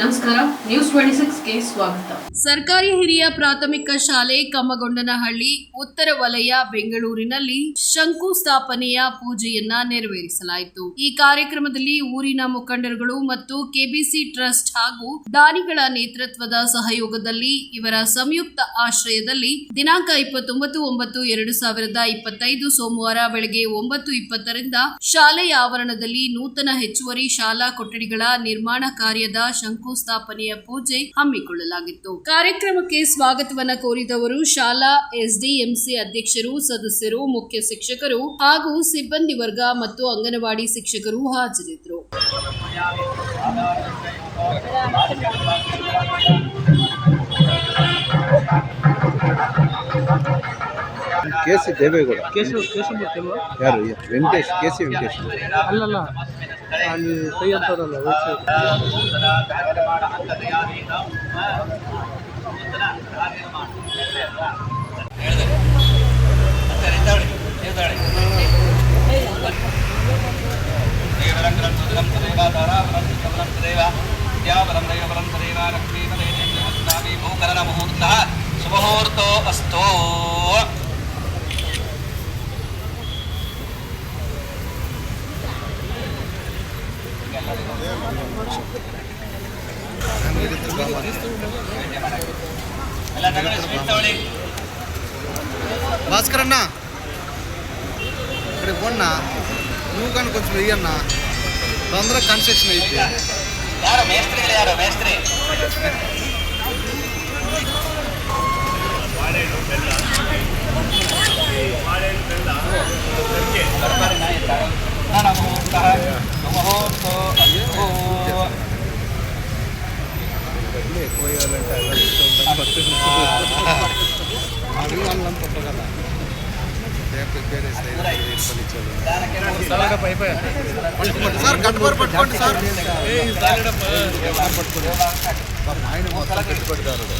ನಮಸ್ಕಾರ news twenty ಸಿಕ್ಸ್ಗೆ ಸ್ವಾಗತ. ಸರ್ಕಾರಿ ಹಿರಿಯ ಪ್ರಾಥಮಿಕ ಶಾಲೆ ಕಮ್ಮಗೊಂಡನಹಳ್ಳಿ, ಉತ್ತರ ವಲಯ, ಬೆಂಗಳೂರಿನಲ್ಲಿ ಶಂಕುಸ್ಥಾಪನೆಯ ಪೂಜೆಯನ್ನ ನೆರವೇರಿಸಲಾಯಿತು. ಈ ಕಾರ್ಯಕ್ರಮದಲ್ಲಿ ಊರಿನ ಮುಖಂಡರುಗಳು ಮತ್ತು ಕೆಬಿಸಿ ಟ್ರಸ್ಟ್ ಹಾಗೂ ದಾನಿಗಳ ನೇತೃತ್ವದ ಸಹಯೋಗದಲ್ಲಿ ಇವರ ಸಂಯುಕ್ತ ಆಶ್ರಯದಲ್ಲಿ ದಿನಾಂಕ ಇಪ್ಪತ್ತೊಂಬತ್ತು ಒಂಬತ್ತು ಎರಡು ಸಾವಿರದ ಇಪ್ಪತ್ತೈದು ಸೋಮವಾರ ಬೆಳಗ್ಗೆ ಒಂಬತ್ತು ಇಪ್ಪತ್ತರಿಂದ ಶಾಲೆಯ ಆವರಣದಲ್ಲಿ ನೂತನ ಹೆಚ್ಚುವರಿ ಶಾಲಾ ಕೊಠಡಿಗಳ ನಿರ್ಮಾಣ ಕಾರ್ಯದ ಶಂಕುಸ್ಥಾಪನೆಯ ಪೂಜೆ ಹಮ್ಮಿಕೊಳ್ಳಲಾಗಿತ್ತು. ಕಾರ್ಯಕ್ರಮಕ್ಕೆ ಸ್ವಾಗತವನ್ನ ಕೋರಿದವರು ಶಾಲಾ ಎಸ್ಡಿಎಂಸಿ ಅಧ್ಯಕ್ಷರು ಸದಸ್ಯರು ಮುಖ್ಯ ಶಿಕ್ಷಕರು ಹಾಗೂ ಸಿಬ್ಬಂದಿ ವರ್ಗ ಮತ್ತು ಅಂಗನವಾಡಿ ಶಿಕ್ಷಕರು ಹಾಜರಿದ್ದರು. K C Deve Gowda. ಯಾರು? Venkatesh K C Venkatesh. ಅಲ್ಲಲ್ಲ. ಅಲ್ಲಿ ಕೈ ಅಂತಾರಲ್ಲ ವೆಬ್ಸೈಟ್ ಶುಭಹೂರ್ತೋ ಅಸ್ತೋ ಮಾಡ್ರಿ ಅನ್ನ ತೊಂದ್ರೆ ಕನ್ಸ್ಟ್ರಕ್ಷನ್ ಐತಿ. ಯಾರು ಮೇಸ್ತ್ರಿಗಳು ಯಾರು? ಮೇಸ್ತ್ರಿ. ಬೇರೆ ಸೈಡ್ ಪಲ್ಲಿ ಚಲೋ సార్ కట్టుబడి పట్టుకోండి సార్ ఆయన మొత్తం పెట్టుబడిదారుడు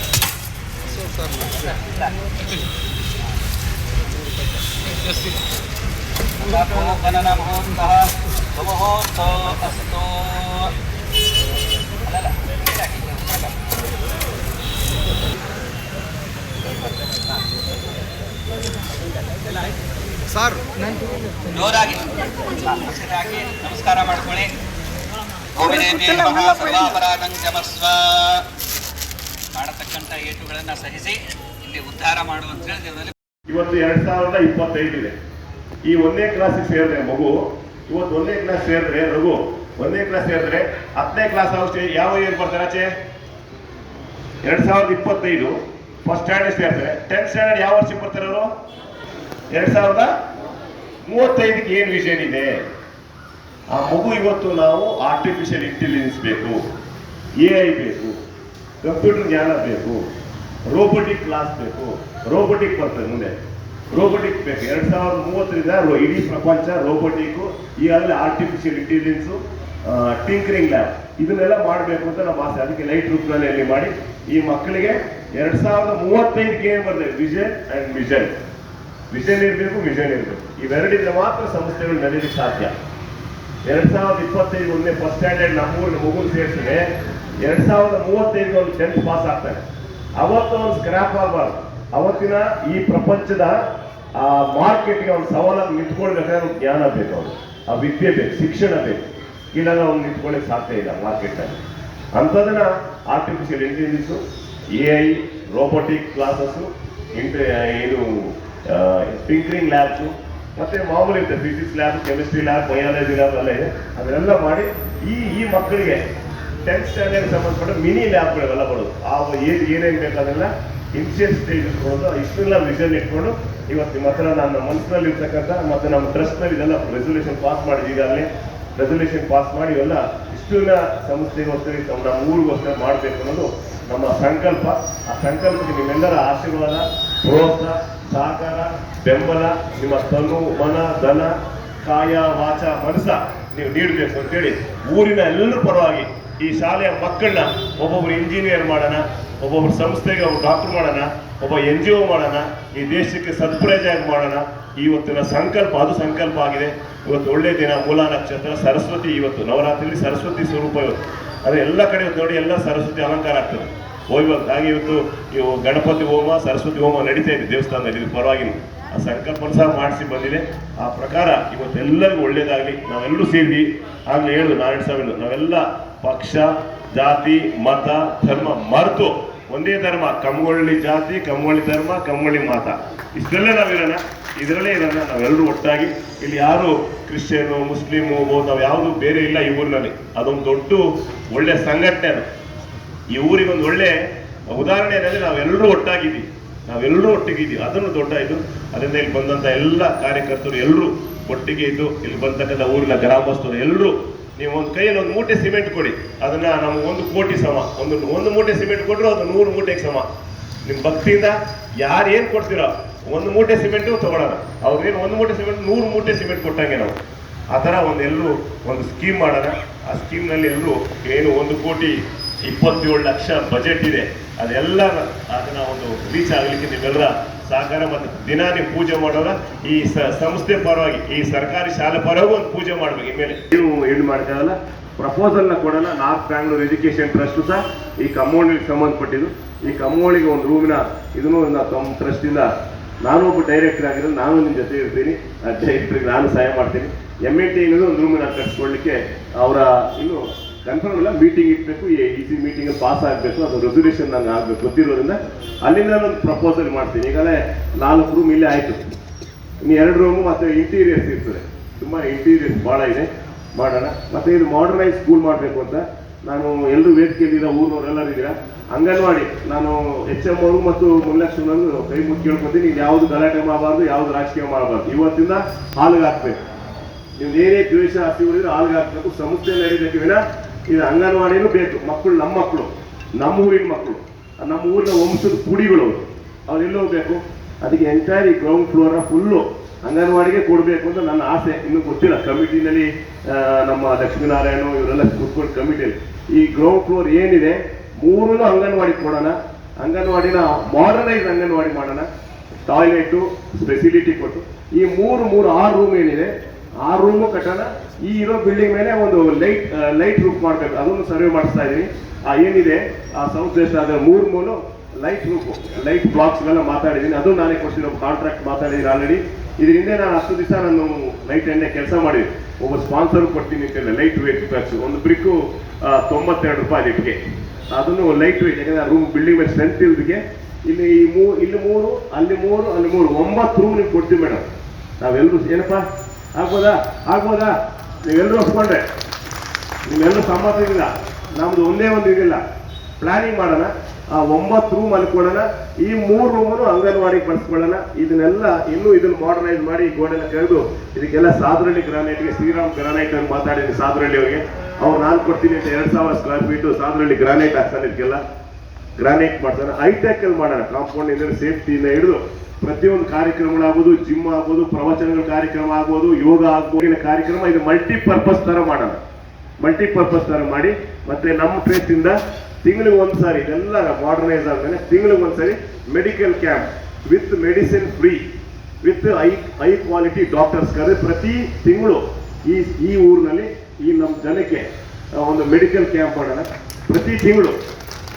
అస్తు సార్ ಜೋರಾಗಿ. ನಮಸ್ಕಾರ ಮಾಡ್ಕೊಳ್ಳಿ. ಮಾಡತಕ್ಕಂಥ ಏಟುಗಳನ್ನು ಸಹಿಸಿ ಇಲ್ಲಿ ಉದ್ಧಾರ ಮಾಡುವಂತ ಇವತ್ತು ಎರಡ್ ಸಾವಿರದ ಇಪ್ಪತ್ತೈದಿದೆ. ಈ ಒಂದನೇ ಕ್ಲಾಸಿಗೆ ಸೇರಿದ್ರೆ ಮಗು. ಇವತ್ತು ಒಂದನೇ ಕ್ಲಾಸ್ ಸೇರಿದ್ರೆ ರಘು ಒಂದನೇ ಕ್ಲಾಸ್ ಸೇರಿದ್ರೆ ಹತ್ತನೇ ಕ್ಲಾಸ್ ಆಗುತ್ತೆ ಯಾವ ಇಯರ್ ಬರ್ತಾರೆ ಆಚೆ? ಎರಡ್ ಸಾವಿರದ ಇಪ್ಪತ್ತೈದು. ಫಸ್ಟ್ ಸ್ಟ್ಯಾಂಡರ್ಡ್ ಸೇರಿದ್ರೆ ಟೆಂತ್ ಸ್ಟ್ಯಾಂಡರ್ಡ್ ಯಾವ ವರ್ಷಕ್ಕೆ ಬರ್ತಾರೆ ಅವರು? ಎರಡ್ ಸಾವಿರದ ಮೂವತ್ತೈದಕ್ಕೆ ಏನು ವಿಷನ್ ಇದೆ? ಆ ಮಗು ಇವತ್ತು ನಾವು ಆರ್ಟಿಫಿಷಿಯಲ್ ಇಂಟೆಲಿಜೆನ್ಸ್ ಬೇಕು ಎ ಐ ಬೇಕು ಕಂಪ್ಯೂಟರ್ ಜ್ಞಾನ ಬೇಕು ರೋಬೋಟಿಕ್ ಕ್ಲಾಸ್ ಬೇಕು ರೋಬೋಟಿಕ್ ಬರ್ತದೆ ಮುಂದೆ. ರೋಬೋಟಿಕ್ ಬೇಕು. ಎರಡು ಸಾವಿರದ ಮೂವತ್ತರಿಂದ ಇಡೀ ಪ್ರಪಂಚ ರೋಬೋಟಿಕ್ ಈಗಾಗಲೇ ಆರ್ಟಿಫಿಷಿಯಲ್ ಇಂಟೆಲಿಜೆನ್ಸು ಟಿಂಕರಿಂಗ್ ಲ್ಯಾಬ್ ಇದನ್ನೆಲ್ಲ ಮಾಡಬೇಕು ಅಂತ ನಮ್ಮ ಆಸೆ. ಅದಕ್ಕೆ ಲೈಟ್ ರೂಪದಲ್ಲಿ ಅಲ್ಲಿ ಮಾಡಿ, ಈ ಮಕ್ಕಳಿಗೆ ಎರಡು ಸಾವಿರದ ಮೂವತ್ತೈದಕ್ಕೆ ಏನು ಬರ್ತದೆ? ವಿಷನ್ ಆ್ಯಂಡ್ ವಿಷನ್ ವಿಷನ್ ಇರಬೇಕು ವಿಷನ್ ಇರಬೇಕು ಇವೆರಡಿಂದ ಮಾತ್ರ ಸಂಸ್ಥೆಗಳು ನಡೆಯಲಿಕ್ಕೆ ಸಾಧ್ಯ. ಎರಡ್ ಸಾವಿರದ ಇಪ್ಪತ್ತೈದು ಒಂದೇ ಫಸ್ಟ್ ಸ್ಟ್ಯಾಂಡರ್ಡ್ ನಮ್ಮೂರಿನ ಮಗುನ ಸೇರಿಸಿದ್ರೆ ಎರಡ್ ಸಾವಿರದ ಮೂವತ್ತೈದು ಒಂದು ಟೆಂತ್ ಪಾಸ್ ಆಗ್ತಾನೆ ಅವತ್ತು ಒಂದು ಸ್ಕ್ರಾಪ್ ಆಗಬಾರ್ದು. ಅವತ್ತಿನ ಈ ಪ್ರಪಂಚದ, ಆ ಮಾರ್ಕೆಟ್ಗೆ ಅವ್ನು ಸವಾಲಾಗಿ ನಿಂತ್ಕೊಳ್ಬೇಕಾದ್ರೆ ಜ್ಞಾನ ಬೇಕು ಅವನು ಆ ವಿದ್ಯೆ ಬೇಕು, ಶಿಕ್ಷಣ ಬೇಕು. ಇಲ್ಲ ಅವ್ನು ನಿಂತ್ಕೊಳ್ಳಿಕ್ಕೆ ಸಾಧ್ಯ ಇಲ್ಲ ಮಾರ್ಕೆಟ್ನಲ್ಲಿ ಅಂಥದನ್ನ artificial intelligence A I robotic classes ಇಂಟ್ರೆ ಇದು ಟಿಂಕರಿಂಗ್ ಲ್ಯಾಬ್ಸು ಮತ್ತೆ ಮಾಮೂಲಿ ಇರುತ್ತೆ physics lab chemistry lab biology lab ಎಲ್ಲ ಇದೆ. ಅದನ್ನೆಲ್ಲ ಮಾಡಿ ಈ ಈ ಮಕ್ಕಳಿಗೆ ಟೆಂತ್ ಸ್ಟ್ಯಾಂಡರ್ಡ್ ಸಂಬಂಧಪಟ್ಟ ಮಿನಿ ಲ್ಯಾಬ್ಗಳೆಲ್ಲ ಬರೋದು. ಆ ಏನು, ಏನೇನು ಬೇಕಾದೆಲ್ಲ ಇನ್ಶಿಯಲ್ ಸ್ಟೇಜ್ ಇಟ್ಕೊಂಡು ಇಷ್ಟೆಲ್ಲ ವಿಷನ್ ಇಟ್ಕೊಂಡು ಇವತ್ತು ನಿಮ್ಮ ಹತ್ರ ನನ್ನ ಮನಸ್ಸಿನಲ್ಲಿ ಇರ್ತಕ್ಕಂಥ ಮತ್ತು ನಮ್ಮ ಟ್ರಸ್ಟ್ನಲ್ಲಿ ಇದೆಲ್ಲ ರೆಸೊಲ್ಯೂಷನ್ ಪಾಸ್ ಮಾಡಿದ್ದೀವಿ ಅಲ್ಲಿ ರೆಸೊಲ್ಯೂಷನ್ ಪಾಸ್ ಮಾಡಿ ಇವೆಲ್ಲ ಇಷ್ಟುನ ಸಂಸ್ಥೆಗೋಸ್ಕರ ನಮ್ಮ ಊರಿಗೋಸ್ಕರ ಮಾಡಬೇಕು ಅನ್ನೋದು ನಮ್ಮ ಸಂಕಲ್ಪ. ಆ ಸಂಕಲ್ಪಕ್ಕೆ ನಿಮ್ಮೆಲ್ಲರ ಆಶೀರ್ವಾದ, ಪ್ರೋತ್ಸಾಹ, ಸಹಕಾರ, ಬೆಂಬಲ, ನಿಮ್ಮ ತನು, ಮನ, ಧನ, ಕಾಯ, ವಾಚ ಮನಸ ನೀವು ನೀಡಬೇಕು ಅಂತೇಳಿ ಊರಿನ ಎಲ್ಲರೂ ಪರವಾಗಿ ಈ ಶಾಲೆಯ ಮಕ್ಕಳನ್ನ ಒಬ್ಬೊಬ್ರು ಇಂಜಿನಿಯರ್ ಮಾಡೋಣ, ಒಬ್ಬೊಬ್ರು ಸಂಸ್ಥೆಗೆ ಒಬ್ಬ ಡಾಕ್ಟರ್ ಮಾಡೋಣ, ಒಬ್ಬ ಎನ್ ಜಿ ಒ ಮಾಡೋಣ, ಈ ದೇಶಕ್ಕೆ ಸತ್ಪ್ರಯೋಜನ ಮಾಡೋಣ ಇವತ್ತಿನ ಸಂಕಲ್ಪ, ಅದು ಸಂಕಲ್ಪ ಆಗಿದೆ. ಇವತ್ತು ಒಳ್ಳೆ ದಿನ, ಮೂಲ ನಕ್ಷತ್ರ, ಸರಸ್ವತಿ ಇವತ್ತು, ನವರಾತ್ರಿಯಲ್ಲಿ ಸರಸ್ವತಿ ಸ್ವರೂಪ ಇವತ್ತು. ಅದೇ ಎಲ್ಲ ಕಡೆ ನೋಡಿ ಎಲ್ಲ ಸರಸ್ವತಿ ಅಲಂಕಾರ ಆಗ್ತದೆ. ಹೋಗಿ ಹಾಗೆ ಇವತ್ತು ಇವು ಗಣಪತಿ ಹೋಮ, ಸರಸ್ವತಿ ಹೋಮ ನಡೀತಾ ಇದೆ ದೇವಸ್ಥಾನದಲ್ಲಿ, ಇದು ಪರವಾಗಿಲ್ಲ. ಆ ಸಂಕಲ್ಪ ಸಹ ಮಾಡಿಸಿ ಬಂದಿದೆ. ಆ ಪ್ರಕಾರ ಇವತ್ತು ಎಲ್ಲರಿಗೂ ಒಳ್ಳೇದಾಗಲಿ. ನಾವೆಲ್ಲರೂ ಸೇರಿ ಆಗಲೇ ಹೇಳುದು, ನಾರಾಯಣ ಸ್ವಾಮಿ ನಾವೆಲ್ಲ ಪಕ್ಷ, ಜಾತಿ, ಮತ, ಧರ್ಮ ಮರೆತು ಒಂದೇ ಧರ್ಮ ಕಮ್ಮಳ್ಳಿ ಜಾತಿ ಕಮ್ಮಳ್ಳಿ ಧರ್ಮ ಕಮ್ಮಳ್ಳಿ ಮತ. ಇಷ್ಟೆಲ್ಲ ನಾವಿರೋಣ. ಇದರಲ್ಲೇ ಇರೋಣ ನಾವೆಲ್ಲರೂ ಒಟ್ಟಾಗಿ ಇಲ್ಲಿ ಯಾರು ಕ್ರಿಶ್ಚಿಯನು, ಮುಸ್ಲಿಮು ನಾವು ಯಾವುದು ಬೇರೆ ಇಲ್ಲ ಈ ಊರಿನಲ್ಲಿ. ಅದೊಂದು ದೊಡ್ಡ ಒಳ್ಳೆ ಸಂಘಟನೆ ಅದು. ಈ ಊರಿಗೆ ಒಂದು ಒಳ್ಳೆ ಉದಾಹರಣೆ ಏನಂದ್ರೆ ನಾವೆಲ್ಲರೂ ಒಟ್ಟಾಗಿದ್ದೀವಿ. ನಾವೆಲ್ಲರೂ ಒಟ್ಟಿಗಿದ್ದೀವಿ. ಅದನ್ನು ದೊಡ್ಡ ಇದು. ಅದರಿಂದ ಇಲ್ಲಿ ಬಂದಂತ ಎಲ್ಲ ಕಾರ್ಯಕರ್ತರು ಎಲ್ಲರೂ ಒಟ್ಟಿಗೆ ಇದ್ದು ಇಲ್ಲಿ ಬಂದಕ್ಕಂಥ ಊರಿನ ಗ್ರಾಮಸ್ಥರು ಎಲ್ಲರೂ ನೀವು ಒಂದು ಕೈಯಲ್ಲಿ ಒಂದು ಮೂಟೆ ಸಿಮೆಂಟ್ ಕೊಡಿ. ಅದನ್ನ ನಮ್ಗೆ ಒಂದು ಕೋಟಿ ಸಮ. ಒಂದು ಒಂದು ಮೂಟೆ ಸಿಮೆಂಟ್ ಕೊಟ್ಟರು ಅದು ನೂರು ಮೂಟೆಗೆ ಸಮ. ನಿಮ್ಮ ಭಕ್ತಿಯಿಂದ ಯಾರು ಏನು ಕೊಡ್ತೀರೋ ಒಂದು ಮೂಟೆ ಸಿಮೆಂಟು ತಗೊಳ್ಳೋಣ ಅವ್ರಿಗೇನು ಒಂದು ಮೂಟೆ ಸಿಮೆಂಟ್, ನೂರು ಮೂಟೆ ಸಿಮೆಂಟ್ ಕೊಟ್ಟಂಗೆ ನಾವು. ಆ ಥರ ಒಂದು ಎಲ್ಲರೂ ಒಂದು ಸ್ಕೀಮ್ ಮಾಡೋಣ. ಆ ಸ್ಕೀಮ್ನಲ್ಲಿ ಎಲ್ಲರೂ ಏನು ಒಂದು ಕೋಟಿ ಇಪ್ಪತ್ತೇಳು ಲಕ್ಷ ಬಜೆಟ್ ಇದೆ. ಅದೆಲ್ಲ ಅದನ್ನ ಒಂದು ರೀಚ್ ಆಗಲಿಕ್ಕೆ ನೀವೆಲ್ಲರ ಸಹಕಾರ ಮತ್ತು ದಿನ ನೀವು ಪೂಜೆ ಮಾಡೋರ, ಈ ಸಂಸ್ಥೆ ಪರವಾಗಿ, ಈ ಸರ್ಕಾರಿ ಶಾಲೆ ಪರವಾಗಿ ಒಂದು ಪೂಜೆ ಮಾಡ್ಬೇಕು ಇನ್ಮೇಲೆ. ನೀವು ಏನು ಮಾಡ್ತಾರಲ್ಲ ಪ್ರಪೋಸಲ್ನ ಕೊಡೋಣ. ನಾರ್ತ್ ಬ್ಯಾಂಗ್ಳೂರ್ ಎಜುಕೇಶನ್ ಟ್ರಸ್ಟ್ ಸಹ ಈ ಕಮ್ಮೋಳಿಗೆ ಸಂಬಂಧಪಟ್ಟಿದ್ದು. ಈ ಕಮ್ಮೋಳಿಗೆ ಒಂದು ರೂಮಿನ ಇದನ್ನು ತಮ್ಮ ಟ್ರಸ್ಟಿಂದ ನಾನು ಒಬ್ಬ ಡೈರೆಕ್ಟರ್ ಆಗಿರೋ ನಾನು ನಿಮ್ಮ ಜೊತೆ ಇರ್ತೀನಿ. ಆ ಡೈರೆಕ್ಟ್ರಿಗೆ ನಾನು ಸಹಾಯ ಮಾಡ್ತೀನಿ. ಎಂ ಎ ಟಿ ಒಂದು ರೂಮಿನ ಕಟ್ಸ್ಕೊಳ್ಳಿಕ್ಕೆ ಅವರ ಇನ್ನು ಕನ್ಫರ್ಮ್ ಇಲ್ಲ ಮೀಟಿಂಗ್ ಇಡಬೇಕು ಈ ಸಿ ಮೀಟಿಂಗ್ ಪಾಸ್ ಆಗಬೇಕು, ಅದು ರೆಸಲ್ಯೂಷನ್ ನಂಗೆ ಆಗಬೇಕು, ಗೊತ್ತಿರೋದ್ರಿಂದ ಅಲ್ಲಿಂದ ನಾನು ಪ್ರಪೋಸಲ್ ಮಾಡ್ತೀನಿ. ಈಗಲೇ ನಾಲ್ಕು ರೂಮ್ ಇಲ್ಲೇ ಆಯಿತು. ಇನ್ನು ಎರಡು ರೂಮು ಮತ್ತು ಇಂಟೀರಿಯರ್ಸ್ ಇರ್ತದೆ. ತುಂಬ ಇಂಟೀರಿಯರ್ಸ್ ಭಾಳ ಇದೆ. ಮಾಡೋಣ. ಮತ್ತು ಇದು ಮಾಡರ್ನೈಸ್ ಸ್ಕೂಲ್ ಮಾಡಬೇಕು ಅಂತ ನಾನು ಎಲ್ಲರೂ ವೇದಿಕೆಯಲ್ಲಿರೋ ಊರವರೆಲ್ಲ ಇದ್ದೀರಾ? ಅಂಗನವಾಡಿ, ನಾನು ಎಚ್ ಎಂ ಅವರು ಮತ್ತು ಮುಲ್ಲಕ್ಷ್ಮಣರು ಕೈ ಮುಗಿ ಕೇಳ್ಕೊತೀನಿ. ಯಾವುದು ಗಲಾಟೆ ಮಾಡಬಾರ್ದು, ಯಾವುದು ರಾಜಕೀಯ ಮಾಡಬಾರ್ದು. ಇವತ್ತಿಂದ ಹಾಲಿಗೆ ಹಾಕ್ಬೇಕು ನೀವು ಏನೇ ದ್ವೇಷ ಹಸಿ ಉಳಿದ್ರೆ ಹಾಲ್ಗೆ ಹಾಕ್ಬೇಕು ಸಂಸ್ಥೆ ನಡೀಬೇಕು ವಿನ ಇದು ಅಂಗನವಾಡಿನೂ ಬೇಕು. ಮಕ್ಕಳು ನಮ್ಮ ಮಕ್ಕಳು, ನಮ್ಮ ಊರಿನ ಮಕ್ಕಳು, ನಮ್ಮ ಊರಿನ ವಂಶದ ಕುಡಿಗಳು ಅವರು. ಅವ್ರು ಎಲ್ಲಿ ಹೋಗ್ಬೇಕು. ಅದಕ್ಕೆ ಎಂಟೈರ್ ಈ ಗ್ರೌಂಡ್ ಫ್ಲೋರ್ ಫುಲ್ಲು ಅಂಗನವಾಡಿಗೆ ಕೊಡಬೇಕು ಅಂತ ನನ್ನ ಆಸೆ. ಇನ್ನೂ ಗೊತ್ತಿಲ್ಲ. ಕಮಿಟಿನಲ್ಲಿ ನಮ್ಮ ಲಕ್ಷ್ಮೀನಾರಾಯಣ ಇವರೆಲ್ಲ ಕೂತ್ಕೊಂಡು ಕಮಿಟಿಯಲ್ಲಿ. ಈ ಗ್ರೌಂಡ್ ಫ್ಲೋರ್ ಏನಿದೆ, ಮೂರನ್ನು ಅಂಗನವಾಡಿ ಕೊಡೋಣ ಅಂಗನವಾಡಿನ ಮಾಡರ್ನೈಸ್ ಅಂಗನವಾಡಿ ಮಾಡೋಣ. ಟಾಯ್ಲೆಟು ಫೆಸಿಲಿಟಿ ಕೊಟ್ಟು. ಈ ಮೂರು ಮೂರು, ಆರು ರೂಮ್ ಏನಿದೆ ಆ ರೂಮು ಕಟ್ಟೋಣ. ಈ ಇರೋ ಬಿಲ್ಡಿಂಗ್ ಮೇಲೆ ಒಂದು ಲೈಟ್ ಲೈಟ್ ರೂಪ್ ಮಾಡಬೇಕು. ಅದನ್ನು ಸರ್ವೆ ಮಾಡಿಸ್ತಾ ಇದ್ದೀನಿ. ಆ, ಏನಿದೆ? ಆ ಸೌತ್ ವೆಸ್ಟ್ ಆದ ಮೂರು ಮೂರು ಲೈಟ್ ರೂಪ್ ಲೈಟ್ ಬ್ಲಾಕ್ಸ್ಗೆಲ್ಲ ಮಾತಾಡಿದ್ದೀನಿ. ಅದು ನಾನೇ ಒಬ್ಬ ಕಾಂಟ್ರಾಕ್ಟ್ ಮಾತಾಡಿದ್ದೀನಿ ಆಲ್ರೆಡಿ ಇದ್ರ ಹಿಂದೆ ನಾನು ಹತ್ತು ದಿವಸ ನಾನು ನೈಟ್ ಎಣ್ಣೆ ಕೆಲಸ ಮಾಡಿದ್ವಿ ಒಬ್ಬ ಸ್ಪಾನ್ಸರ್ ಕೊಡ್ತೀನಿ ಅಂತ ಲೈಟ್ ವೇಟ್ ಖರ್ಚು ಒಂದು ಬ್ರಿಕ್ಕು ತೊಂಬತ್ತೆರಡು ರೂಪಾಯಿ ಇಟ್ಟಿಗೆ ಅದನ್ನು ಲೈಟ್ ವೇಟ್ ಯಾಕಂದ್ರೆ ರೂಮ್ ಬಿಲ್ಡಿಂಗ್ ಮೇಲೆ ಸ್ಟ್ರೆಂತ್ ಇಲ್ದಿಗೆ ಇಲ್ಲಿ ಈ ಮೂ, ಇಲ್ಲಿ ಮೂರು, ಅಲ್ಲಿ ಮೂರು ಅಲ್ಲಿ ಮೂರು. ಒಂಬತ್ತು ರೂಮ್ ನಿಮ್ಗೆ ಕೊಡ್ತೀವಿ ಮೇಡಮ್ ನಾವೆಲ್ಲರೂ ಏನಪ್ಪ? ಆಗ್ಬೋದಾ? ಆಗ್ಬೋದಾ? ನೀವೆಲ್ಲರೂ ಒಪ್ಕೊಂಡ್ರೆ. ನೀವೆಲ್ಲರೂ ಸಮ್ಮತ ಇಲ್ಲ ನಮ್ದು ಒಂದೇ ಒಂದು ಇದಿಲ್ಲ. ಪ್ಲಾನಿಂಗ್ ಮಾಡೋಣ. ಆ ಒಂಬತ್ತು ರೂಮ್ ಕೊಡೋಣ. ಈ ಮೂರು ರೂಮನ್ನು ಅಂಗನವಾಡಿಗೆ ಬಳಸ್ಕೊಳ್ಳೋಣ ಇದನ್ನೆಲ್ಲ ಇನ್ನೂ ಇದನ್ನು ಮಾಡರ್ನೈಸ್ ಮಾಡಿ ಗೋಡೆನ ಕರೆದು ಇದಕ್ಕೆಲ್ಲ ಸಾದ್ರಳ್ಳಿ ಗ್ರಾನೈಟ್ಗೆ ಶ್ರೀರಾಮ್ ಗ್ರಾನೈಟ್ ಅಂತ ಮಾತಾಡಿದ್ದೀನಿ ಸಾದ್ರಳ್ಳಿ ಅವರಿಗೆ. ಅವ್ರು ನಾನು ಕೊಡ್ತೀನಿ ಅಂತ ಎರಡು ಸಾವಿರ ಸ್ಕ್ವೇರ್ ಫೀಟು ಸಾದ್ರಳ್ಳಿ ಗ್ರಾನೈಟ್ ಹಾಕ್ತಾನೆ ಇದಕ್ಕೆಲ್ಲ. ಗ್ರಾನೈಟ್ ಮಾಡ್ತಾನೆ. ಹೈಟೆಕ್ ಅಲ್ಲಿ ಮಾಡೋಣ. ಕಾಂಪೌಂಡ್ ಇಂದ ಸೇಫ್ಟಿಯಿಂದ ಹಿಡಿದು ಪ್ರತಿಯೊಂದು ಕಾರ್ಯಕ್ರಮಗಳಾಗ್ಬೋದು ಜಿಮ್ ಆಗ್ಬೋದು, ಪ್ರವಚನಗಳ ಕಾರ್ಯಕ್ರಮ ಆಗ್ಬೋದು, ಯೋಗ ಆಗ್ಬೋದು ಕಾರ್ಯಕ್ರಮ ಇದು ಮಲ್ಟಿಪರ್ಪಸ್ ತರ ಮಾಡೋಣ. ಮಲ್ಟಿಪರ್ಪಸ್ ತರ ಮಾಡಿ, ಮತ್ತೆ ನಮ್ಮ ಪ್ಲೇಸ್ ತಿಂಗಳಿಗೆ ಒಂದ್ಸಾರಿ, ಇದೆಲ್ಲ ಮಾಡರ್ನೈಸ್ ಆದ್ಮೇಲೆ ತಿಂಗಳಿಗೆ ಸಾರಿ medical camp with medicine free with I high quality doctors ಕರೆ ಪ್ರತಿ ತಿಂಗಳು ಈ ಈ ಊರಿನಲ್ಲಿ ಈ ನಮ್ಮ ಜನಕ್ಕೆ ಒಂದು ಮೆಡಿಕಲ್ ಕ್ಯಾಂಪ್ ಮಾಡೋಣ. ಪ್ರತಿ ತಿಂಗಳು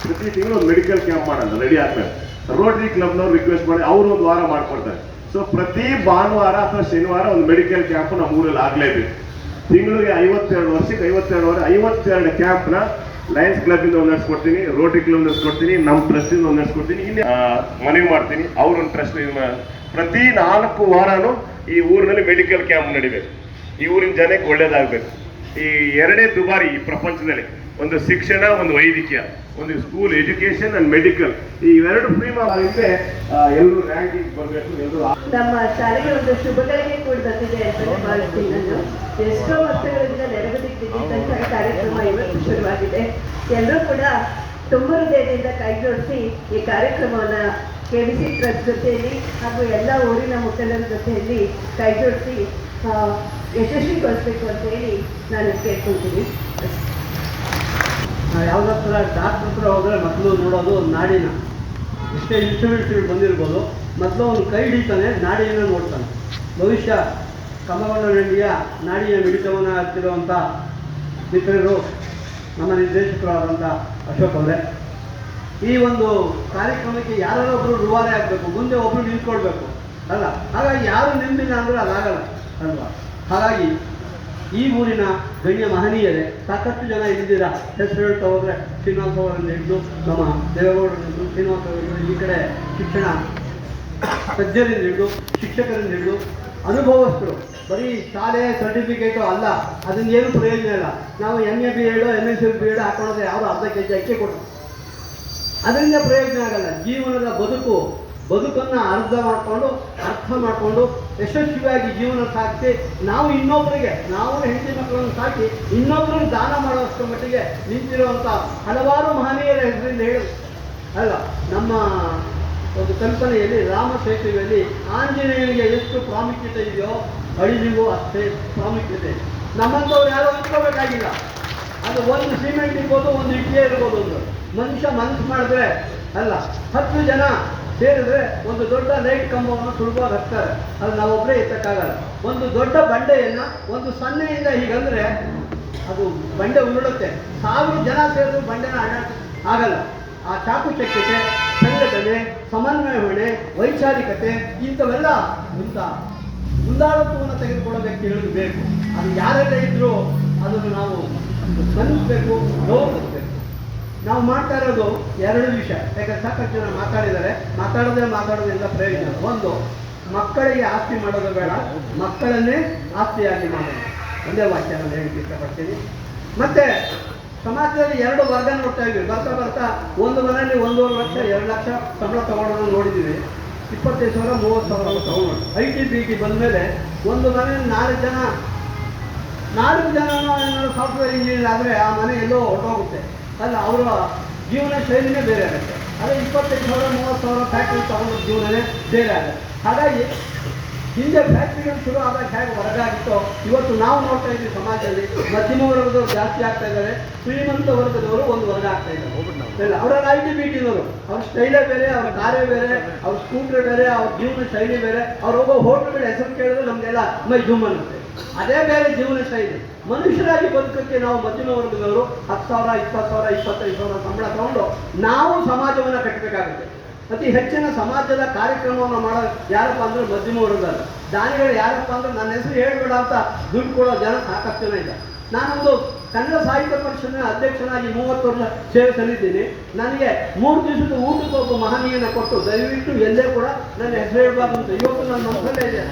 ಪ್ರತಿ ತಿಂಗಳು ಒಂದು ಮೆಡಿಕಲ್ ಕ್ಯಾಂಪ್ ಮಾಡೋಣ ರೆಡಿ ಆದ್ಮೇಲೆ. ರೋಟರಿ ಕ್ಲಬ್ನವ್ರು ರಿಕ್ವೆಸ್ಟ್ ಮಾಡಿ, ಅವರು ಒಂದು ವಾರ ಮಾಡ್ಕೊಡ್ತಾರೆ. ಸೊ ಪ್ರತಿ ಭಾನುವಾರ ಅಥವಾ ಶನಿವಾರ ಒಂದು ಮೆಡಿಕಲ್ ಕ್ಯಾಂಪ್ ನಮ್ಮ ಊರಲ್ಲಿ ಆಗಲೇಬೇಕು. ತಿಂಗಳಿಗೆ ಐವತ್ತೆರಡು, ವರ್ಷಕ್ಕೆ ಐವತ್ತೆರಡು ವಾರ ಐವತ್ತೆರಡು ಕ್ಯಾಂಪ್ನ ಲಯನ್ಸ್ ಕ್ಲಬ್ ಇಂದ ಕೊಡ್ತೀನಿ ರೋಟರಿ ಕ್ಲಬ್ ನಡೆಸ್ಕೊಡ್ತೀನಿ ನಮ್ಮ ಟ್ರಸ್ಟ್ ಇಂದ ಕೊಡ್ತೀನಿ, ಇಲ್ಲಿ ಮನವಿ ಮಾಡ್ತೀನಿ. ಅವ್ರೊಂದು ಟ್ರಸ್ಟ್ ಪ್ರತಿ ನಾಲ್ಕು ವಾರನೂ ಈ ಊರಿನಲ್ಲಿ ಮೆಡಿಕಲ್ ಕ್ಯಾಂಪ್ ನಡಿಬೇಕು. ಈ ಊರಿನ ಜನಕ್ಕೆ ಒಳ್ಳೇದಾಗಬೇಕು. ಈ ಎರಡೇ ದುಬಾರಿ ಈ ಪ್ರಪಂಚದಲ್ಲಿ. ಒಂದು ಶಿಕ್ಷಣ, ಒಂದು ವೈದ್ಯಕೀಯ. ಒಂದು ಸ್ಕೂಲ್ ಎಜುಕೇಶನ್ ಅಂಡ್ ಮೆಡಿಕಲ್ ಈ ಎರಡು ಫ್ರೀ ಮಾಡಿದ್ರೆ ಎಲ್ಲರೂ ರ್ಯಾಂಕಿಂಗ್ ಬರಬೇಕು, ಎಲ್ಲರೂ ನಮ್ಮ ಶಾಲೆಗೆ ಒಂದು ಶುಭಗಳಿಗೆ ಕೂಡ ಬಂದಿದೆ ಅಂತ ಭಾವಿಸ್ತೀನಿ ನಾನು ಎಷ್ಟೋ ವರ್ಷಗಳಿಂದ ನೆರವೇರಿಸಿದ್ದಂತಹ ಕಾರ್ಯಕ್ರಮ ಇವತ್ತು ಶುರುವಾಗಿದೆ. ಎಲ್ಲರೂ ಕೂಡ ತುಂಬ ಹೃದಯದಿಂದ ಕೈ ಜೋಡಿಸಿ ಈ ಕಾರ್ಯಕ್ರಮವನ್ನ ಕೆ ಬಿ ಜೊತೆಯಲ್ಲಿ ಹಾಗೂ ಎಲ್ಲ ಊರಿನ ಮುಖಂಡರ ಜೊತೆಯಲ್ಲಿ ಕೈ ಜೋಡಿಸಿ ಯಶಸ್ವಿ ಯಶಸ್ವಿಗೊಳಿಸಬೇಕು ಅಂತ ಹೇಳಿ ನಾನು ಯಾವುದೋ ಥರ ಡಾಕ್ಟ್ರ್ ಹತ್ರ ಹೋದರೆ ಮೊದಲು ನೋಡೋದು ನಾಡಿನ. ಎಷ್ಟೇ ಇನ್ಸ್ಟ್ರೂಮೆಂಟ್ಸ್ಗಳು ಬಂದಿರ್ಬೋದು, ಮೊದಲು ಅವನು ಕೈ ಹಿಡಿತಾನೆ, ನಾಡಿಯನ್ನು ನೋಡ್ತಾನೆ. ಭವಿಷ್ಯ ಕಮಲಹಳ್ಳಿಯ ನಾಡಿಯ ಮಿಡಿತವನ್ನು ಆಗ್ತಿರುವಂಥ ಮಿತ್ರರು ನಮ್ಮ ನಿರ್ದೇಶಕರಾದಂಥ ಅಶೋಕ್ ಅವರೇ. ಈ ಒಂದು ಕಾರ್ಯಕ್ರಮಕ್ಕೆ ಯಾರೊಬ್ಬರು ರುವಾರೆ ಆಗಬೇಕು, ಮುಂದೆ ಒಬ್ಬರು ನಿಂತ್ಕೊಳ್ಬೇಕು. ಅಲ್ಲ, ಹಾಗಾಗಿ ಯಾರು ನಿಂತಿಲ್ಲ ಅಂದರೆ ಅದಾಗಲ್ಲ, ಅಲ್ವಾ? ಹಾಗಾಗಿ ಈ ಊರಿನ ಗಣ್ಯ ಮಹನೀಯರೇ ಸಾಕಷ್ಟು ಜನ ಇಲ್ಲಿದ್ದೀರಾ? ಹೆಸರು ಹೇಳ್ತಾ ಹೋದರೆ ಶ್ರೀನಿವಾಸ ಅವರನ್ನು ಹಿಡಿದು ನಮ್ಮ ದೇವೇಗೌಡರಿಂದ ಶ್ರೀನಿವಾಸ ಅವರಿಂದ ಈ ಕಡೆ ಶಿಕ್ಷಣ ತಜ್ಞರಿಂದ ಹಿಡಿದು ಶಿಕ್ಷಕರಿಂದ ಹಿಡಿದು ಅನುಭವಸ್ಥರು. ಬರೀ ಶಾಲೆ ಸರ್ಟಿಫಿಕೇಟು ಅಲ್ಲ, ಅದನ್ನ ಏನು ಪ್ರಯೋಜನ ಇಲ್ಲ. ನಾವು M A B Ed M S L B Ed ಹಾಕೊಳ್ಳೋದು ಯಾರು ಅರ್ಧ ಕೆ ಜಿ ಅಕ್ಕಿ ಕೊಟ್ಟು ಅದರಿಂದ ಪ್ರಯೋಜನ ಆಗಲ್ಲ. ಜೀವನದ ಬದುಕು ಬದುಕನ್ನು ಅರ್ಥ ಮಾಡಿಕೊಂಡು ಅರ್ಥ ಮಾಡಿಕೊಂಡು, ಯಶಸ್ವಿಯಾಗಿ ಜೀವನ ಸಾಗಿಸಿ, ನಾವು ಇನ್ನೊಬ್ಬರಿಗೆ ನಾವು ಹೆಂಡತಿ ಮಕ್ಕಳನ್ನು ಸಾಕಿ ಇನ್ನೊಬ್ಬರನ್ನು ದಾನ ಮಾಡುವಷ್ಟು ಮಟ್ಟಿಗೆ ನಿಂತಿರುವಂಥ ಹಲವಾರು ಮಹನೀಯರ ಹೆಸರಿಂದ ಹೇಳು. ಅಲ್ಲ, ನಮ್ಮ ಒಂದು ಕಲ್ಪನೆಯಲ್ಲಿ ರಾಮ ಸೇತುವೆಯಲ್ಲಿ ಆಂಜನೇಯನಿಗೆ ಎಷ್ಟು ಪ್ರಾಮುಖ್ಯತೆ ಇದೆಯೋ ಅಳಿದಿವೋ ಅಷ್ಟೇ ಪ್ರಾಮುಖ್ಯತೆ. ನಮ್ಮಂಥವ್ರು ಯಾರು ಹಂಚ್ಕೋಬೇಕಾಗಿಲ್ಲ ಅದು ಒಂದು ಸಿಮೆಂಟ್ ಇರ್ಬೋದು, ಒಂದು ಇಡ್ಲಿ ಇರ್ಬೋದು ಒಂದು ಮನುಷ್ಯ ಮನಸ್ಸು ಮಾಡಿದ್ರೆ, ಅಲ್ಲ, ಹತ್ತು ಜನ ಸೇರಿದ್ರೆ ಒಂದು ದೊಡ್ಡ ಲೈಟ್ ಕಂಬವನ್ನು ಸುಲಭವಾಗಿ ಹತ್ತಾರೆ ಅದು ನಾವೊಬ್ಬರೇ ಎತ್ತಕ್ಕಾಗಲ್ಲ. ಒಂದು ದೊಡ್ಡ ಬಂಡೆಯನ್ನು ಒಂದು ಸನ್ನೆಯಿಂದ ಹೀಗಂದ್ರೆ ಅದು ಬಂಡೆ ಉರುಳುತ್ತೆ. ಸಾವಿರ ಜನ ಸೇರಿದ್ರು ಬಂಡೆನ ಅಡ್ಡ ಆಗಲ್ಲ. ಆ ಚಾಕುಚಕ್ಯತೆ ಸಂಘಟನೆ ಸಮನ್ವಯತೆ ವೈಚಾರಿಕತೆ, ಇಂಥವೆಲ್ಲ ಮುಂದ ಮುಂದಾಳತ್ವವನ್ನು ತೆಗೆದುಕೊಳ್ಳಬೇಕು ಬೇಕು. ಅದು ಯಾರೆಲ್ಲ ಇದ್ರೂ ಅದನ್ನು ನಾವು ಸಲ್ಲಿಸಬೇಕು ಗೌರವಿಸಬೇಕು ನಾವು ಮಾಡ್ತಾ ಇರೋದು ಎರಡು ವಿಷಯ. ಯಾಕಂದ್ರೆ ಸಾಕಷ್ಟು ಜನ ಮಾತಾಡಿದ್ದಾರೆ. ಮಾತಾಡೋದೇ ಮಾತಾಡೋದ್ರಿಂದ ಪ್ರಯೋಜನ ಒಂದು, ಮಕ್ಕಳಿಗೆ ಆಸ್ತಿ ಮಾಡೋದು ಬೇಡ. ಮಕ್ಕಳನ್ನೇ ಆಸ್ತಿಯಾಗಿ ಮಾಡೋದು. ಒಂದೇ ವಾಕ್ಯ ನಾನು ಹೇಳಕ್ಕೆ ಇಷ್ಟಪಡ್ತೀನಿ. ಮತ್ತೆ, ಸಮಾಜದಲ್ಲಿ ಎರಡು ವರ್ಗ ನೋಡ್ತಾ ಇದ್ವಿ. ಬರ್ತಾ ಬರ್ತಾ ಒಂದು ಮನೆಯಲ್ಲಿ ಒಂದೂವರೆ ಲಕ್ಷ, ಎರಡು ಲಕ್ಷ ಸಂಬಳ ತಗೊಳ್ಳೋದು ನೋಡಿದ್ದೀವಿ. ಇಪ್ಪತ್ತೈದು ಸಾವಿರ, ಮೂವತ್ತು ಸಾವಿರ ತಗೊಂಡು ಐ ಟಿ ಬಿ ಟಿ ಬಂದಮೇಲೆ ಒಂದು ಮನೆಯಲ್ಲಿ ನಾಲ್ಕು ಜನ ನಾಲ್ಕು ಜನ ಸಾಫ್ಟ್ವೇರ್ ಇಂಜಿನಿಯರ್ ಆದರೆ ಆ ಮನೆ ಎಲ್ಲೋ ಹೊರಟೋಗುತ್ತೆ. ಅಲ್ಲ, ಅವರ ಜೀವನ ಶೈಲಿನೇ ಬೇರೆ ಆಗುತ್ತೆ. ಅದೇ ಇಪ್ಪತ್ತೈದು ಸಾವಿರ, ಮೂವತ್ತು ಸಾವಿರ ಫ್ಯಾಕ್ಟ್ರಿ ತಗೊಂಡ ಜೀವನವೇ ಬೇರೆ ಆಗುತ್ತೆ. ಹಾಗಾಗಿ, ಹಿಂದೆ ಫ್ಯಾಕ್ಟ್ರಿಗಳು ಶುರು ಆದಾಗ ಹೇಗೆ ಹೊರಗಾಗಿತ್ತೋ ಇವತ್ತು ನಾವು ನೋಡ್ತಾ ಇದ್ದೀವಿ ಸಮಾಜದಲ್ಲಿ, ಮಧ್ಯಮ ವರ್ಗದವರು ಜಾಸ್ತಿ ಆಗ್ತಾ ಇದ್ದಾರೆ, ಶ್ರೀಮಂತ ವರ್ಗದವರು ಒಂದು ವರ್ಗ ಆಗ್ತಾ ಇದ್ದಾರೆ. ಇಲ್ಲ ಅವರ ಐ ಟಿ ಬಿ ಅವ್ರ ಸ್ಟೈಲೇ ಬೇರೆ, ಅವ್ರ ಕಾರೇ ಬೇರೆ, ಅವ್ರ ಸ್ಕೂಟ್ರೇ ಬೇರೆ, ಅವ್ರ ಜೀವನ ಶೈಲಿ ಬೇರೆ. ಅವ್ರ ಒಬ್ಬ ಹೋಟ್ಲ್ಗಳ ಹೆಸರು ಕೇಳಿದ್ರೆ ನಮಗೆಲ್ಲ ಮೈ ಜುಮ್ ಅನ್ನುತ್ತೆ ಅದೇ ಬೇರೆ ಜೀವನ ಶೈಲಿ. ಮನುಷ್ಯರಾಗಿ ಬದುಕಕ್ಕೆ ನಾವು ಮಧ್ಯಮ ವರ್ಗದವರು ಹತ್ತು ಸಾವಿರ, ಇಪ್ಪತ್ತು ಸಾವಿರ, ಇಪ್ಪತ್ತೈದು ಸಾವಿರ ಸಂಬಳ ತಗೊಂಡು ನಾವು ಸಮಾಜವನ್ನು ಕಟ್ಟಬೇಕಾಗುತ್ತೆ. ಅತಿ ಹೆಚ್ಚಿನ ಸಮಾಜದ ಕಾರ್ಯಕ್ರಮವನ್ನು ಮಾಡೋ ಯಾರಪ್ಪ ಅಂದ್ರೆ ಮಧ್ಯಮ ವರ್ಗದ ದಾನಿಗಳು ಯಾರಪ್ಪ ಅಂದ್ರೆ ನನ್ನ ಹೆಸರು ಹೇಳ್ಬೇಡ ಅಂತ ದುಡ್ಡು ಕೊಡೋ ಜನ ಸಾಕಷ್ಟು ಇದೆ ನಾನೊಂದು ಕನ್ನಡ ಸಾಹಿತ್ಯ ಪರಿಷತ್ತಿನ ಅಧ್ಯಕ್ಷನಾಗಿ ಮೂವತ್ತು ವರ್ಷ ಸೇವೆ ಸಲ್ಲಿದ್ದೀನಿ ನನಗೆ ಮೂರು ದಿವಸದ ಊಟಕ್ಕೆ ಒಬ್ಬ ಮಹನೀಯನ ಕೊಟ್ಟು ದಯವಿಟ್ಟು ಎಲ್ಲೇ ಕೂಡ ನನ್ನ ಹೆಸರು ಹೇಳ್ಬಾರ್ದು ಅಂತ ಇವತ್ತು ನನ್ನ ಮನಸ್ಸಲ್ಲೇ ಇದೆ.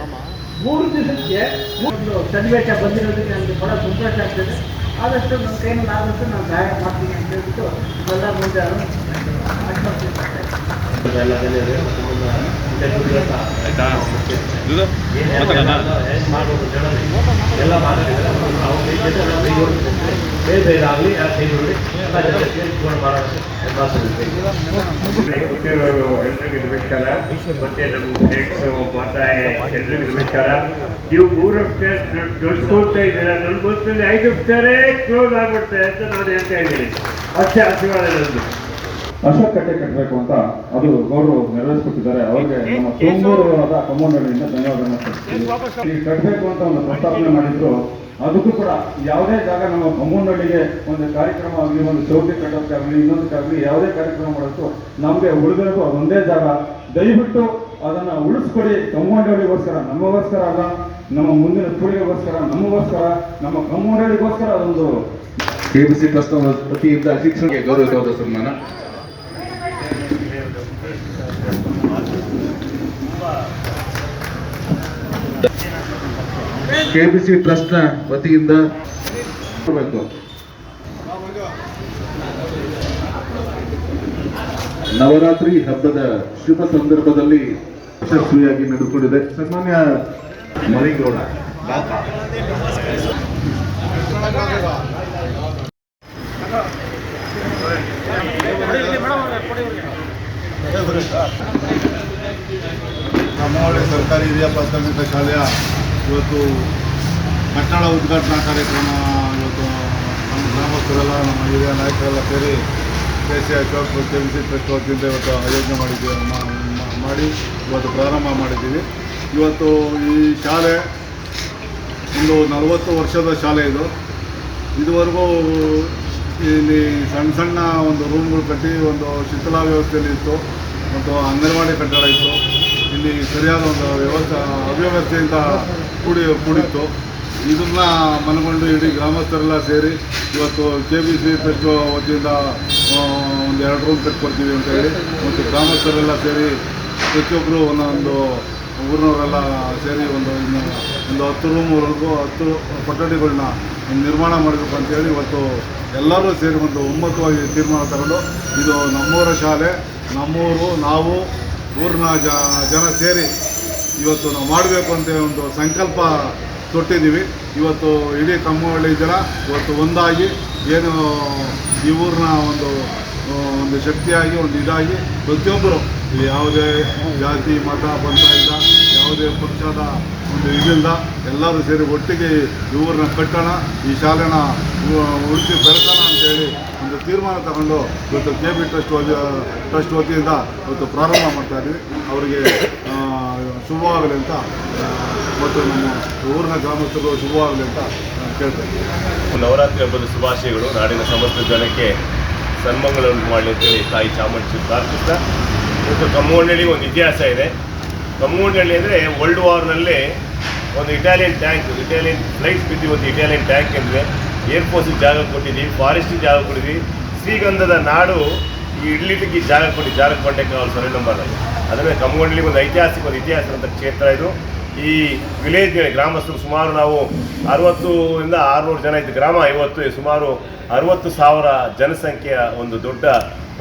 ಮೂರು ದಿವಸಕ್ಕೆ ಒಂದು ಸನ್ನಿವೇಶ ಬಂದಿರೋದಕ್ಕೆ ನನಗೆ ಬಹಳ ಸಂತೋಷ ಆಗ್ತದೆ. ಆದಷ್ಟು ನನ್ನ ಕೈನಲ್ಲಿ ಆದಷ್ಟು ನಾನು ಸಹಾಯ ಮಾಡ್ತೀನಿ ಅಂತ ಹೇಳ್ಬಿಟ್ಟು ಎಲ್ಲ ಮುಂದೆ ಆಶ್ವಾಸಿಸ್ತಾರೆ ಎಲ್ಲ ಮಾತಾಡಿದ್ರೆ ಬೇರೆ ಬೇರೆ ನಮಸ್ಕಾರ ಮತ್ತೆ ಐದು ಕ್ಲೋಸ್ ಆಗ್ಬಿಡ್ತಾರೆ ಅಂತ ನಾನು ಹೇಳ್ತಾ ಇದ್ದೀನಿ ಅಷ್ಟೇ ಆಶೀರ್ವಾದ ಅಶೋಕ್ ಕಟ್ಟೆ ಕಟ್ಟಬೇಕು ಅಂತ ಅದು ಗೌರವ ನೆರವೇರಿಸ್ಕೊಟ್ಟಿದ್ದಾರೆ. ಅವರಿಗೆ ನಮ್ಮ ಸೋಮೂರವರಾದ ಕಮ್ಮೋಂಡಳಿಯಿಂದ ಧನ್ಯವಾದಗಳನ್ನು ಸಲ್ಲಿಸ್ತೀವಿ. ಈಗ ಕಟ್ಟಬೇಕು ಅಂತ ಒಂದು ಪ್ರಸ್ತಾವನೆ ಮಾಡಿದ್ರು. ಅದಕ್ಕೂ ಕೂಡ ಯಾವುದೇ ಜಾಗ ನಮ್ಮ ಕಮ್ಮೋಂಡಳಿಗೆ ಒಂದು ಕಾರ್ಯಕ್ರಮ ಆಗಲಿ ಒಂದು ಚೌಕಿ ಕಟ್ಟೋಕ್ಕಾಗಲಿ ಇನ್ನೊಂದಕ್ಕಾಗಲಿ ಯಾವುದೇ ಕಾರ್ಯಕ್ರಮ ಮಾಡೋಕ್ಕೂ ನಮಗೆ ಉಳಿದಿರೋದು ಅದೊಂದೇ ಜಾಗ. ದಯವಿಟ್ಟು ಅದನ್ನು ಉಳಿಸ್ಕೊಡಿ. ಕಮ್ಮೋಂಡಳಿಗೋಸ್ಕರ ನಮಗೋಸ್ಕರ ಅಲ್ಲ ನಮ್ಮ ಮುಂದಿನ ಪೀಳಿಗೆಗೋಸ್ಕರ ನಮಗೋಸ್ಕರ ನಮ್ಮ ಕಮ್ಮೋಂಡಳಿಗೋಸ್ಕರ ಅದೊಂದು ಸಿ ಟ್ರಸ್ಟ್ ಪ್ರತಿಯಿಂದ ಶಿಕ್ಷಣಕ್ಕೆ ಗೌರವ ಸನ್ಮಾನ. ಕೆಬಿಸಿ ಟ್ರಸ್ಟ್ನ ವತಿಯಿಂದ ನವರಾತ್ರಿ ಹಬ್ಬದ ಶುಭ ಸಂದರ್ಭದಲ್ಲಿ ಯಶಸ್ವಿಯಾಗಿ ನಡೆದುಕೊಂಡಿದೆ. ಸನ್ಮಾನ್ಯ ಮರಿಗೌಡ ಬ್ರಹ್ಮವಳ್ಳಿ ಸರ್ಕಾರಿ ಹಿರಿಯ ಪ್ರಾಥಮಿಕ ಶಾಲೆಯ ಇವತ್ತು ಕಟ್ಟಡ ಉದ್ಘಾಟನಾ ಕಾರ್ಯಕ್ರಮ, ಇವತ್ತು ನಮ್ಮ ಗ್ರಾಮಸ್ಥರೆಲ್ಲ, ನಮ್ಮ ಹಿರಿಯ ನಾಯಕರೆಲ್ಲ ಸೇರಿ K C Ashok C trust ಇವತ್ತು ಆಯೋಜನೆ ಮಾಡಿದ್ದೀವಿ ಮಾಡಿ ಇವತ್ತು ಪ್ರಾರಂಭ ಮಾಡಿದ್ದೀವಿ. ಇವತ್ತು ಈ ಶಾಲೆ ಒಂದು ನಲವತ್ತು ವರ್ಷದ ಶಾಲೆ ಇದು. ಇದುವರೆಗೂ ಇಲ್ಲಿ ಸಣ್ಣ ಸಣ್ಣ ಒಂದು ರೂಮ್ಗಳು ಕಟ್ಟಿ ಒಂದು ಶಿಥಿಲಾ ವ್ಯವಸ್ಥೆಯಲ್ಲಿ ಇತ್ತು. ಮತ್ತು ಅಂಗನವಾಡಿ ಕಟ್ಟಡ ಇತ್ತು. ಇಲ್ಲಿ ಸರಿಯಾದ ಒಂದು ವ್ಯವಸ್ಥೆ, ಅವ್ಯವಸ್ಥೆಯಿಂದ ಕೂಡಿ, ಕೂಡಿತ್ತು. ಇದನ್ನ ಮನಗೊಂಡು ಇಡೀ ಗ್ರಾಮಸ್ಥರೆಲ್ಲ ಸೇರಿ ಇವತ್ತು ಕೆ ಬಿ ಸಿ ಟ್ರಸ್ಟ್ ವತಿಯಿಂದ ಒಂದು ಎರಡು ರೂಮ್ ಕಟ್ಕೊಡ್ತೀವಿ ಅಂತ ಹೇಳಿ ಮತ್ತು ಗ್ರಾಮಸ್ಥರೆಲ್ಲ ಸೇರಿ ಪ್ರತಿಯೊಬ್ಬರು ಒಂದೊಂದು ಊರಿನವರೆಲ್ಲ ಸೇರಿ ಒಂದು, ಇನ್ನು ಒಂದು ಹತ್ತು ರೂಮ್ವರೆಗೂ ಹತ್ತು ಕೊಠಡಿಗಳನ್ನ ನಿರ್ಮಾಣ ಮಾಡಬೇಕು ಅಂತೇಳಿ ಇವತ್ತು ಎಲ್ಲರೂ ಸೇರಿ ಒಂದು ಒಮ್ಮತವಾಗಿ ತೀರ್ಮಾನ ತಗೊಂಡು ಇದು ನಮ್ಮೂರ ಶಾಲೆ, ನಮ್ಮೂರು, ನಾವು ಊರಿನ ಜನ ಸೇರಿ ಇವತ್ತು ನಾವು ಮಾಡಬೇಕು ಅಂತ ಒಂದು ಸಂಕಲ್ಪ ತೊಟ್ಟಿದ್ದೀವಿ. ಇವತ್ತು ಇಡೀ ಕಮ್ಮಹಳ್ಳಿ ಜನ ಇವತ್ತು ಒಂದಾಗಿ ಏನು ಈ ಊರಿನ ಒಂದು ಒಂದು ಶಕ್ತಿಯಾಗಿ, ಒಂದು ಇದಾಗಿ ಪ್ರತಿಯೊಬ್ಬರು ಯಾವುದೇ ಜಾತಿ, ಮತ ಪಂಥ ಇಲ್ಲ ಯಾವುದೇ ಪಕ್ಷದ ಒಂದು ಇದಿಲ್ಲ. ಎಲ್ಲರೂ ಸೇರಿ ಒಟ್ಟಿಗೆ ಈ ಊರನ್ನ ಕಟ್ಟೋಣ, ಈ ಶಾಲೆನ ಉಳಿಸಿ ಬೆಳೆಸೋಣ ಅಂತೇಳಿ ಒಂದು ತೀರ್ಮಾನ ತಗೊಂಡು ಇವತ್ತು ಕೆ ಬಿ ಟ್ರಸ್ಟ್ ಟ್ರಸ್ಟ್ ವತಿಯಿಂದ ಇವತ್ತು ಪ್ರಾರಂಭ ಮಾಡ್ತಾ ಇದ್ದೀವಿ. ಅವರಿಗೆ ಶುಭವಾಗಲಿ ಅಂತ ಮತ್ತು ನಮ್ಮ ಊರಿನ ಗ್ರಾಮಸ್ಥರು ಶುಭವಾಗಲಿ ಅಂತ ನಾನು ಕೇಳ್ತಾ ಇದ್ದೀನಿ ನವರಾತ್ರಿ ಹಬ್ಬದ ಶುಭಾಶಯಗಳು. ನಾಡಿನ ಸಮಸ್ತ ಜನಕ್ಕೆ ಸನ್ಮಂಗಳವನ್ನು ಮಾಡಲಿ ಅಂತೇಳಿ ತಾಯಿ ಚಾಮುಂಡಿ ಪ್ರಾರ್ಥಿಸ್ತಾ, ಇವತ್ತು ಕಮ್ಮೋನಹಳ್ಳಿ ಒಂದು ಇತಿಹಾಸ ಇದೆ. ಕಮ್ಮೋನಹಳ್ಳಿ ಅಂದರೆ ವರ್ಲ್ಡ್ ವಾರ್ನಲ್ಲಿ ಒಂದು ಇಟಾಲಿಯನ್ ಟ್ಯಾಂಕ್ ಇಟಾಲಿಯನ್ ಫ್ಲೈಟ್ಸ್ ಬಿದ್ದು ಒಂದು ಇಟಾಲಿಯನ್ ಟ್ಯಾಂಕ್ ಅಂದರೆ ಏರ್ಫೋರ್ಸಿಗೆ ಜಾಗ ಕೊಟ್ಟಿದ್ದೀವಿ ಫಾರೆಸ್ಟಿಗೆ ಜಾಗ ಕೊಟ್ಟಿದ್ದೀವಿ ಶ್ರೀಗಂಧದ ನಾಡು ಈ ಇಡ್ಲಿಟಿಗೆ ಜಾಗ ಕೊಟ್ಟು ಜಾಗ ಕೊಂಡಕ್ಕೆ ಅವ್ರು ಸರಿ ನಂಬರ್ ಅದನ್ನು ಕಮ್ಮಗೊಂಡಲ್ಲಿ ಒಂದು ಐತಿಹಾಸಿಕ ಒಂದು ಇತಿಹಾಸದಂಥ ಕ್ಷೇತ್ರ ಇದು. ಈ ವಿಲೇಜ್ ಗ್ರಾಮಸ್ಥರು ಸುಮಾರು ನಾವು ಅರವತ್ತರಿಂದ ಆರುನೂರು ಜನ ಇದ್ದ ಗ್ರಾಮ ಇವತ್ತು ಸುಮಾರು ಅರವತ್ತು ಸಾವಿರ ಜನಸಂಖ್ಯೆಯ ಒಂದು ದೊಡ್ಡ,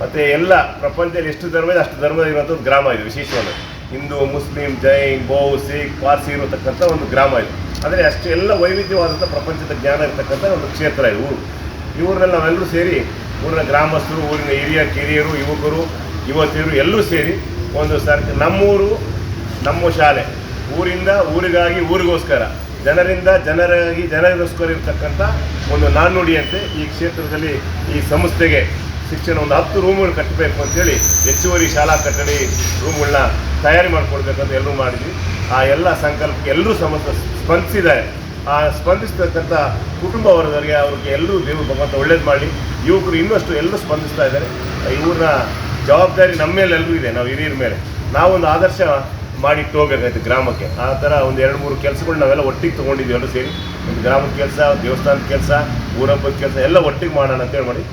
ಮತ್ತು ಎಲ್ಲ ಪ್ರಪಂಚದಲ್ಲಿ ಎಷ್ಟು ಧರ್ಮ ಇದೆ ಅಷ್ಟು ಧರ್ಮ ಇರುವಂಥ ಒಂದು ಗ್ರಾಮ ಇದು ವಿಶೇಷವಾದ ಹಿಂದೂ, ಮುಸ್ಲಿಂ, ಜೈನ್, ಬೌ, ಸಿಖ್, ಪಾರ್ಸಿ ಇರತಕ್ಕಂಥ ಒಂದು ಗ್ರಾಮ ಇದು. ಅಂದರೆ ಅಷ್ಟು ಎಲ್ಲ ವೈವಿಧ್ಯವಾದಂಥ ಪ್ರಪಂಚದ ಜ್ಞಾನ ಇರತಕ್ಕಂಥ ಒಂದು ಕ್ಷೇತ್ರ ಇದು. ಊರು ಈ ನಾವೆಲ್ಲರೂ ಸೇರಿ ಊರಿನ ಗ್ರಾಮಸ್ಥರು, ಊರಿನ ಹಿರಿಯ ಕಿರಿಯರು, ಯುವಕರು, ಯುವತಿಯರು ಎಲ್ಲರೂ ಸೇರಿ ಒಂದು ಸರ್ ನಮ್ಮೂರು, ನಮ್ಮ ಶಾಲೆ. ಊರಿಂದ ಊರಿಗಾಗಿ ಊರಿಗೋಸ್ಕರ, ಜನರಿಂದ ಜನರಾಗಿ ಜನರಿಗೋಸ್ಕರ ಇರ್ತಕ್ಕಂಥ ಒಂದು ನಾಣ್ಣುಡಿಯಂತೆ ಈ ಕ್ಷೇತ್ರದಲ್ಲಿ ಈ ಸಂಸ್ಥೆಗೆ ಶಿಕ್ಷಣ ಒಂದು ಹತ್ತು ರೂಮ್ಗಳು ಕಟ್ಟಬೇಕು ಅಂತೇಳಿ ಹೆಚ್ಚುವರಿ ಶಾಲಾ ಕಟ್ಟಡಿ ರೂಮ್ಗಳನ್ನ ತಯಾರಿ ಮಾಡಿಕೊಡ್ಬೇಕಂತ ಎಲ್ಲರೂ ಮಾಡಿದ್ವಿ. ಆ ಎಲ್ಲ ಸಂಕಲ್ಪ ಎಲ್ಲರೂ ಸಮಸ್ತ ಸ್ಪಂದಿಸಿದ್ದಾರೆ ಆ ಸ್ಪಂದಿಸ್ತಕ್ಕಂಥ ಕುಟುಂಬ ವರ್ಗದವರಿಗೆ ಅವ್ರಿಗೆ ಎಲ್ಲರೂ ದೇವರು ಭಗವಂತ ಒಳ್ಳೇದು ಮಾಡಲಿ. ಯುವಕರು ಇನ್ನಷ್ಟು ಎಲ್ಲರೂ ಸ್ಪಂದಿಸ್ತಾ ಇದ್ದಾರೆ. ಇವ್ರನ್ನ ಜವಾಬ್ದಾರಿ ನಮ್ಮ ಮೇಲೆ ಎಲ್ಲರೂ ಇದೆ, ನಾವು ಹಿರಿಯರ ಮೇಲೆ. ನಾವೊಂದು ಆದರ್ಶ ಮಾಡಿಟ್ಟು ಹೋಗಬೇಕಾಯ್ತು ಗ್ರಾಮಕ್ಕೆ. ಆ ಥರ ಒಂದು ಎರಡು ಮೂರು ಕೆಲಸಗಳು ನಾವೆಲ್ಲ ಒಟ್ಟಿಗೆ ತೊಗೊಂಡಿದ್ವಿ ಎಲ್ಲರೂ ಸೇರಿ. ಒಂದು ಗ್ರಾಮದ ಕೆಲಸ, ದೇವಸ್ಥಾನದ ಕೆಲಸ ಊರಬ್ಬದ ಕೆಲಸ ಎಲ್ಲ ಒಟ್ಟಿಗೆ ಮಾಡೋಣ ಅಂತೇಳಿ ಮಾಡಿ.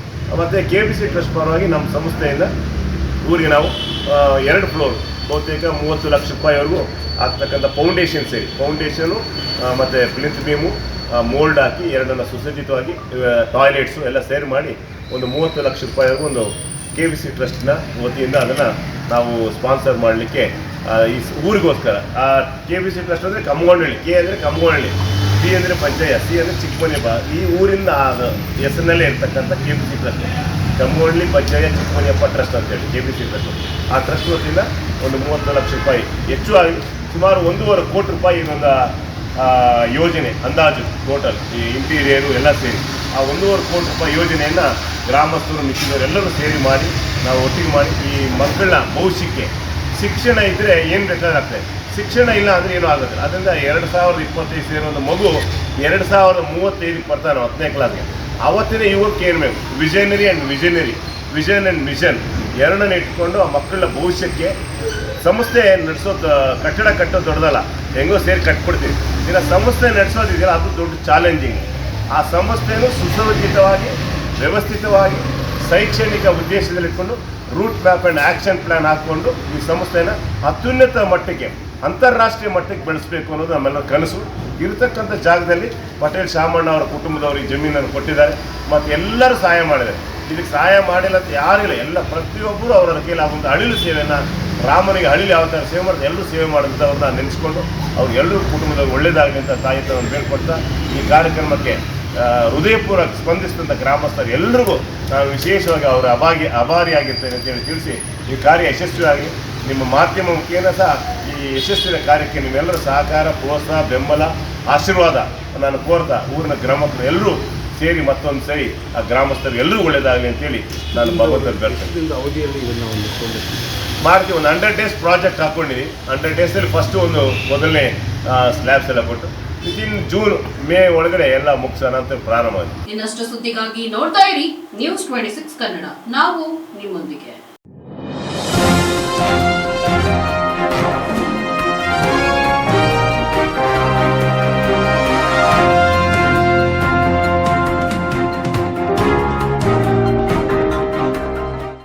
ಮತ್ತು ಕೆ ಬಿ ಸಿ ಟ್ರಸ್ಟ್ ಪರವಾಗಿ ನಮ್ಮ ಸಂಸ್ಥೆಯಿಂದ ಊರಿಗೆ ನಾವು ಎರಡು ಫ್ಲೋರ್ ಬಹುತೇಕ ಮೂವತ್ತು ಲಕ್ಷ ರೂಪಾಯಿವರೆಗೂ ಆಗ್ತಕ್ಕಂಥ ಫೌಂಡೇಶನ್ ಸೇರಿ. ಫೌಂಡೇಶನು ಮತ್ತು ಪ್ಲಿಂತ್ ಬೀಮು ಮೋಲ್ಡ್ ಹಾಕಿ ಎರಡನ್ನ ಸುಸಜ್ಜಿತವಾಗಿ ಟಾಯ್ಲೆಟ್ಸು ಎಲ್ಲ ಸೇರ್ ಮಾಡಿ ಒಂದು ಮೂವತ್ತು ಲಕ್ಷ ರೂಪಾಯಿವರೆಗೂ ಒಂದು ಕೆ ಬಿ ಸಿ ಟ್ರಸ್ಟ್ನ ವತಿಯಿಂದ ಅದನ್ನು ನಾವು ಸ್ಪಾನ್ಸರ್ ಮಾಡಲಿಕ್ಕೆ ಈ ಊರಿಗೋಸ್ಕರ. ಆ ಕೆ ಬಿ ಸಿ ಟ್ರಸ್ಟ್ ಅಂದರೆ ಕಮ್ಮಗೊಂಡಳ್ಳಿ. ಕೆ ಅಂದರೆ ಕಮ್ಮಗೊಂಡಳ್ಳಿ. ಸಿ ಅಂದರೆ ಪಂಚಾಯ ಸಿ ಅಂದರೆ ಚಿಕ್ಕಮನೆ ಬಾ ಈ ಊರಿಂದ ಹೆಸರಿನಲ್ಲೇ ಇರ್ತಕ್ಕಂಥ K B C trust Kammagondli ಪಂಚಾಯ Chikkamaneyappa trust ಅಂತೇಳಿ ಕೆ ಬಿ ಸಿ ಟ್ರಸ್ಟ್ ಆ ಟ್ರಸ್ಟ್ ವತಿಯಿಂದ ಒಂದು ಮೂವತ್ತು ಲಕ್ಷ ರೂಪಾಯಿ. ಹೆಚ್ಚು ಆಗಿ ಸುಮಾರು ಒಂದೂವರೆ ಕೋಟಿ ರೂಪಾಯಿ ಆ, ಯೋಜನೆ, ಅಂದಾಜು ಟೋಟಲ್ ಈ ಇಂಟೀರಿಯರು ಎಲ್ಲ ಸೇರಿ. ಆ ಒಂದೂವರೆ ಕೋಟಿ ರೂಪಾಯಿ ಯೋಜನೆಯನ್ನು ಗ್ರಾಮಸ್ಥರು ಮಿಕ್ಕಿದವರು ಸೇರಿ ಮಾಡಿ, ನಾವು ಒಟ್ಟಿಗೆ ಮಾಡಿ, ಈ ಮಕ್ಕಳನ್ನ ಭವಿಷ್ಯಕ್ಕೆ ಶಿಕ್ಷಣ ಇದ್ದರೆ ಏನು ಬೇಕಾದ್ರೆ ಶಿಕ್ಷಣ ಇಲ್ಲ ಅಂದರೆ ಏನೂ ಆಗೋದಿಲ್ಲ ಅದರಿಂದ ಎರಡು ಸಾವಿರದ ಇಪ್ಪತ್ತೈದು ಸೇರೋ ಒಂದು ಮಗು ಎರಡು ಸಾವಿರದ ಮೂವತ್ತೈದಕ್ಕೆ ಬರ್ತಾನೆ ಹತ್ತನೇ ಕ್ಲಾಸ್ಗೆ ಅವತ್ತಿನ ಯುವಕ್ಕೆ ಏನು ಬೇಕು? Visionary and visionary vision and mission ಎರಡನ್ನ ಇಟ್ಕೊಂಡು ಆ ಮಕ್ಕಳ ಭವಿಷ್ಯಕ್ಕೆ ಸಂಸ್ಥೆ ನಡೆಸೋದು, ಕಟ್ಟಡ ಕಟ್ಟೋದು ದೊಡ್ಡದಲ್ಲ. ಹೆಂಗೋ ಸೇರಿ ಕಟ್ಕೊಡ್ತೀವಿ ಇನ್ನು ಸಂಸ್ಥೆ ನಡೆಸೋದಿದೆಯಲ್ಲ, ಅದು ದೊಡ್ಡ ಚಾಲೆಂಜಿಂಗ್ ಆ ಸಂಸ್ಥೆಯನ್ನು ಸುಸಜ್ಜಿತವಾಗಿ, ವ್ಯವಸ್ಥಿತವಾಗಿ, ಶೈಕ್ಷಣಿಕ ಉದ್ದೇಶದಲ್ಲಿಟ್ಕೊಂಡು route map and action plan ಹಾಕ್ಕೊಂಡು ಈ ಸಂಸ್ಥೆನ ಅತ್ಯುನ್ನತ ಮಟ್ಟಕ್ಕೆ, ಅಂತಾರಾಷ್ಟ್ರೀಯ ಮಟ್ಟಕ್ಕೆ ಬೆಳೆಸಬೇಕು ಅನ್ನೋದು ನಮ್ಮೆಲ್ಲ ಕನಸು. ಇರತಕ್ಕಂಥ ಜಾಗದಲ್ಲಿ ಪಟೇಲ್ ಶಾಮಣ್ಣ ಅವರ ಕುಟುಂಬದವರಿಗೆ ಜಮೀನನ್ನು ಕೊಟ್ಟಿದ್ದಾರೆ. ಮತ್ತು ಎಲ್ಲರೂ ಸಹಾಯ ಮಾಡಿದ್ದಾರೆ. ಇದಕ್ಕೆ ಸಹಾಯ ಮಾಡಿಲ್ಲ ಅಂತ ಯಾರಿಲ್ಲ ಎಲ್ಲ ಪ್ರತಿಯೊಬ್ಬರು ಅವರ ಕೈಲಾಗುವಂಥ ಅಳಿಲು ಸೇವೆಯನ್ನು ರಾಮನಿಗೆ ಅಳಿಲು ಯಾವ ಥರ ಸೇವೆ ಮಾಡಿದ್ರೆ ಎಲ್ಲರೂ ಸೇವೆ ಮಾಡಿದಂಥವ್ರನ್ನ ನೆನೆಸ್ಕೊಂಡು ಅವ್ರು ಎಲ್ಲರೂ ಕುಟುಂಬದ ಒಳ್ಳೇದಾಗಲಿ ಅಂತ ತಾಯಿ ತನ್ನ ಬೇಡ್ಕೊಡ್ತಾ ಈ ಕಾರ್ಯಕ್ರಮಕ್ಕೆ ಹೃದಯಪೂರ್ವಕ ಸ್ಪಂದಿಸಿದಂಥ ಗ್ರಾಮಸ್ಥರು ಎಲ್ರಿಗೂ ನಾನು ವಿಶೇಷವಾಗಿ ಅವರ ಅಭಾಗಿ ಅಭಾರಿಯಾಗಿರ್ತೇನೆ ಅಂತೇಳಿ ತಿಳಿಸಿ ಈ ಕಾರ್ಯ ಯಶಸ್ವಿಯಾಗಿ ನಿಮ್ಮ ಮಾಧ್ಯಮ ಮುಖೇನ ಸಹ ಈ ಯಶಸ್ವಿನ ಕಾರ್ಯಕ್ಕೆ ನಿಮ್ಮೆಲ್ಲರ ಸಹಕಾರ, ಪ್ರೋತ್ಸಾಹ, ಬೆಂಬಲ, ಆಶೀರ್ವಾದ ನಾನು ಕೋರ್ತಾ ಊರಿನ ಗ್ರಾಮಸ್ಥರು ಎಲ್ಲರೂ ಸೇರಿ ಮತ್ತೊಂದು ಸರಿ ಆ ಗ್ರಾಮಸ್ಥರು ಎಲ್ಲರೂ ಒಳ್ಳೇದಾಗಲಿ ಅಂತೇಳಿ ನಾನು ಭಗವಂತನ ಬೇಡ್ತೇನೆ ಮಾಡ್ತೀವಿ ಒಂದು ಹಂಡ್ರೆಡ್ ಡೇಸ್ ಪ್ರಾಜೆಕ್ಟ್ ಹಾಕ್ಕೊಂಡಿದ್ದೀವಿ ಹಂಡ್ರೆಡ್ ಡೇಸಲ್ಲಿ ಫಸ್ಟು ಒಂದು ಮೊದಲನೇ ಸ್ಲ್ಯಾಬ್ಸ್ ಎಲ್ಲ ಕೊಟ್ಟು ವಿತಿನ್ ಜೂನ್ ಮೇ ಒಳಗಡೆ ಎಲ್ಲ ಮುಗಿಸೋಣ ಅಂತ ಪ್ರಾರಂಭ ಆಗಿದೆ ಇನ್ನಷ್ಟು ಸುದ್ದಿಗಾಗಿ ನೋಡ್ತಾ ಇರಿ ನ್ಯೂಸ್ ಟ್ವೆಂಟಿ ಸಿಕ್ಸ್ ಕನ್ನಡ. ನಾವು ನಿಮ್ಮೊಂದಿಗೆ.